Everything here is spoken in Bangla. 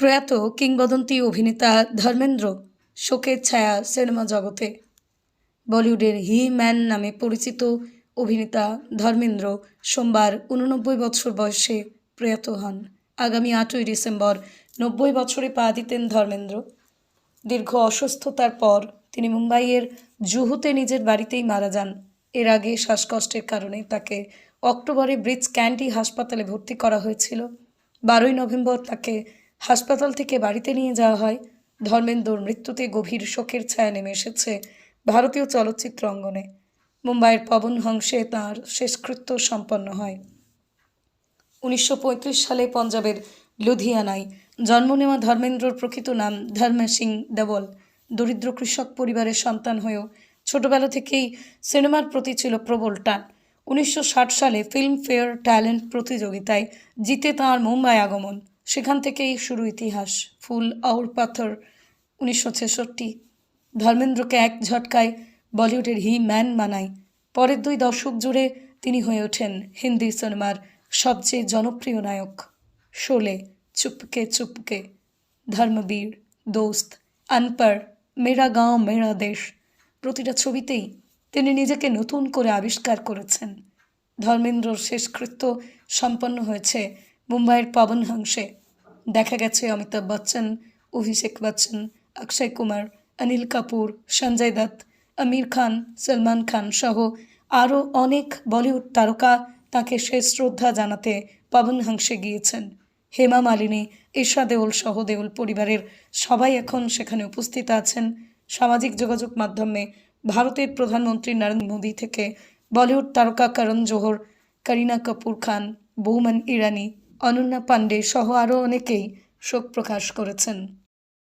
প্রয়াত কিংবদন্তি অভিনেতা ধর্মেন্দ্র, শোকের ছায়া সিনেমা জগতে। বলিউডের হি ম্যান নামে পরিচিত অভিনেতা ধর্মেন্দ্র সোমবার উননব্বই বছর বয়সে প্রয়াত হন। আগামী আটই ডিসেম্বর নব্বই বছরে পা দিতেন ধর্মেন্দ্র। দীর্ঘ অসুস্থতার পর তিনি মুম্বাইয়ের জুহুতে নিজের বাড়িতেই মারা যান। এর আগে শ্বাসকষ্টের কারণে তাকে অক্টোবরে ব্রিজ ক্যান্ডি হাসপাতালে ভর্তি করা হয়েছিল। বারোই নভেম্বর তাকে হাসপাতাল থেকে বাড়িতে নিয়ে যাওয়া হয়। ধর্মেন্দ্রর মৃত্যুতে গভীর শোকের ছায়া নেমে এসেছে ভারতীয় চলচ্চিত্র অঙ্গনে। মুম্বাইয়ের পবন হংসে তাঁর শেষকৃত্য সম্পন্ন হয়। উনিশশো পঁয়ত্রিশ সালে পঞ্জাবের লুধিয়ানায় জন্ম নেওয়া ধর্মেন্দ্রর প্রকৃত নাম ধর্ম সিং দেবল দরিদ্র কৃষক পরিবারের সন্তান হয়েও ছোটবেলা থেকেই সিনেমার প্রতি ছিল প্রবল টান। উনিশশো ষাট সালে ফিল্মফেয়ার ট্যালেন্ট প্রতিযোগিতায় জিতে তাঁর মুম্বাই আগমন। সেখান থেকেই শুরু ইতিহাস। ফুল, আউর পাথর, উনিশশো ছেষট্টি। ধর্মেন্দ্রকে এক ঝটকায় বলিউডের হি ম্যান মানায়। পরের দুই দশক জুড়ে তিনি হয়ে ওঠেন হিন্দি সিনেমার সবচেয়ে জনপ্রিয় নায়ক। শোলে, চুপকে চুপকে, ধর্মবীর, দোস্ত, আনপার, মেরা গাঁও, মেরা দেশ, প্রতিটা ছবিতেই তিনি নিজেকে নতুন করে আবিষ্কার করেছেন। ধর্মেন্দ্রর শেষকৃত্য সম্পন্ন হয়েছে মুম্বাইয়ের পবন হাংসে। দেখা গেছে অমিতাভ বচ্চন, অভিষেক বচ্চন, অক্ষয় কুমার, অনিল কাপুর, সঞ্জয় দত্ত, আমির খান, সলমান খান সহ আরও অনেক বলিউড তারকা তাকে শেষ শ্রদ্ধা জানাতে পবন হাংসে গিয়েছেন। হেমা মালিনী, ঈশা দেওল সহ দেওল পরিবারের সবাই এখন সেখানে উপস্থিত আছেন। সামাজিক যোগাযোগ মাধ্যমে ভারতের প্রধানমন্ত্রী নরেন্দ্র মোদী থেকে বলিউড তারকা করণ জোহর, করিনা কাপুর খান, বৌমান ইরানি অনন্যা পাণ্ডে সহ আরও অনেকেই শোক প্রকাশ করেছেন।